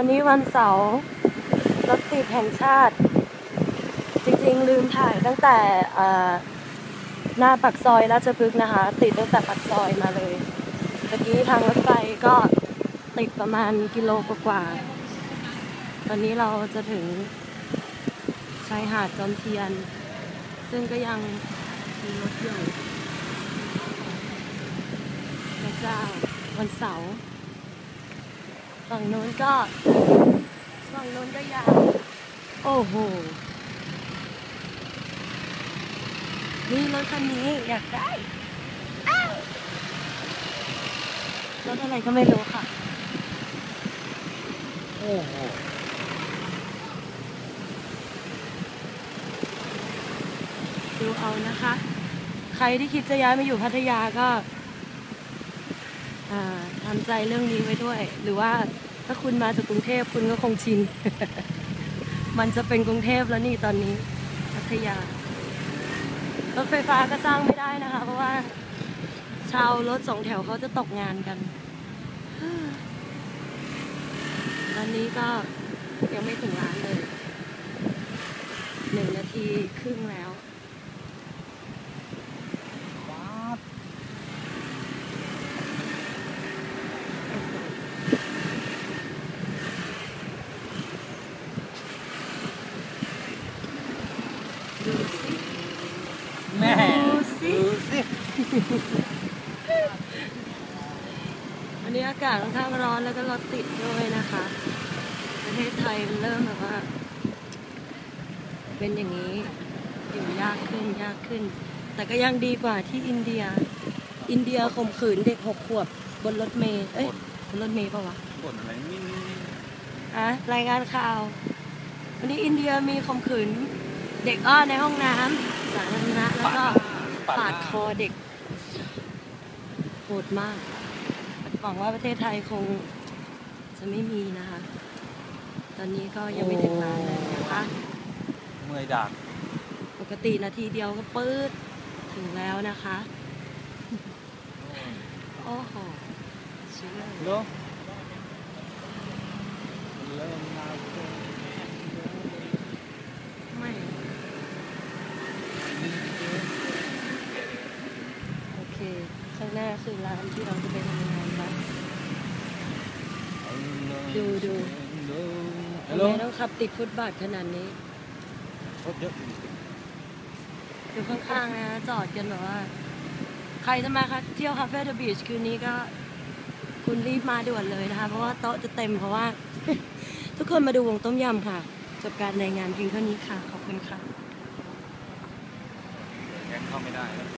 วันนี้วันเสาร์รถติดแห่งชาติ จริงๆ ลืมถ่ายตั้งแต่หน้าปักซอยราชพฤกษ์นะคะ ติดตั้งแต่ปักซอยมาเลยเมื่อกี้ทางรถไฟก็ติดประมาณกิโลกว่าๆตอนนี้เราจะถึงชายหาดจอมเทียน ซึ่งก็ยังมีรถอยู่พระเจ้าวันเสาร์ ฝั่งโน้นก็ฝั่งโน้นก็ยาว โอ้โห นี่รถคันนี้อยากได้รถอะไรก็ไม่รู้ค่ะ โอ้โหดูเอานะคะ ใครที่คิดจะย้ายมาอยู่พัทยาก็ ทำใจเรื่องนี้ไว้ด้วย หรือว่าถ้าคุณมาจากกรุงเทพคุณก็คงชิน มันจะเป็นกรุงเทพแล้วนี่ตอนนี้พัทยารถไฟฟ้าก็สร้างไม่ได้นะคะ เพราะว่า ชาวรถสองแถวเขาจะตกงานกันตอนนี้ก็ยังไม่ถึงร้านเลยหนึ่งนาทีครึ่งแล้วาบ ดูสิแม่ดูสิดูสิวันนี้อากาศค่อนข้างร้อนแล้วก็รถติดด้วยนะคะ ประเทศไทยมันเริ่มแบบว่า เป็นอย่างนี้อยู่ยากขึ้นยากขึ้น แต่ก็ยังดีกว่าที่อินเดีย อินเดียข่มขืนเด็กหกขวบบนรถเมล์เอ้ยบนรถเมล์ปะวะบ่นอะไรนิ่งอะรายงานข่าว วันนี้อินเดียมีข่มขืน เด็กอ้อนในห้องน้ำสาธารณะแล้วก็ปาดคอเด็กโหดมากหวังว่าประเทศไทยคงจะไม่มีนะคะ ตอนนี้ก็ยังไม่ถึงร้านเลยนะคะ เมื่อยดักปกตินาทีเดียวก็ปื๊ดถึงแล้วนะคะ โอ้โหเชื่อเหรอเข้างหน้าคือร้านที่เราจะไปทำงานนะดูดูทำไมต้องขับติดฟุตบาทขนาดนี้รถเยอะอยู่ข้างๆนะจอดกันหรอว่า ใครจะมาคะเที่ยวคาเฟ่เดอะบีชคืนนี้ก็ คุณรีบมาด่วนเลยนะคะ เพราะว่าโต๊ะจะเต็มเพราะว่า ทุกคนมาดูวงต้มยำค่ะ จบการรายงานเพียงเท่านี้ค่ะ ขอบคุณค่ะแกเข้าไม่ได้